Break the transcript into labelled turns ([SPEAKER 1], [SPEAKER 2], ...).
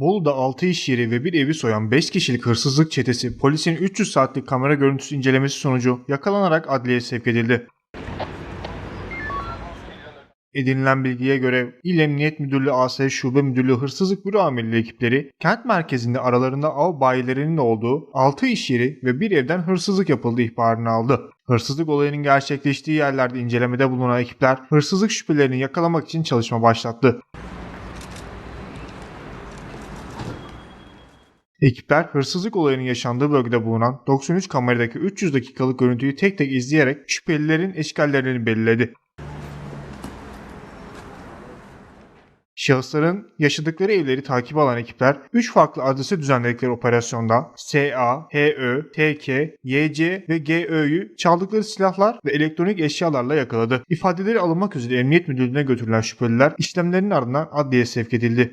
[SPEAKER 1] Bolu'da 6 iş yeri ve bir evi soyan 5 kişilik hırsızlık çetesi polisin 300 saatlik kamera görüntüsü incelemesi sonucu yakalanarak adliyeye sevk edildi. Edinilen bilgiye göre İl Emniyet Müdürlüğü ASY Şube Müdürlüğü Hırsızlık Büro Amirliği ekipleri kent merkezinde aralarında av bayilerinin olduğu 6 iş yeri ve bir evden hırsızlık yapıldığı ihbarını aldı. Hırsızlık olayının gerçekleştiği yerlerde incelemede bulunan ekipler hırsızlık şüphelerini yakalamak için çalışma başlattı. Ekipler hırsızlık olayının yaşandığı bölgede bulunan 93 kameradaki 300 dakikalık görüntüyü tek tek izleyerek şüphelilerin eşkallerini belirledi. Şahısların yaşadıkları evleri takip alan ekipler 3 farklı adrese düzenledikleri operasyonda SA, HÖ, TK, YC ve GÖ'yü çaldıkları silahlar ve elektronik eşyalarla yakaladı. İfadeleri alınmak üzere Emniyet Müdürlüğü'ne götürülen şüpheliler işlemlerin ardından adliyeye sevk edildi.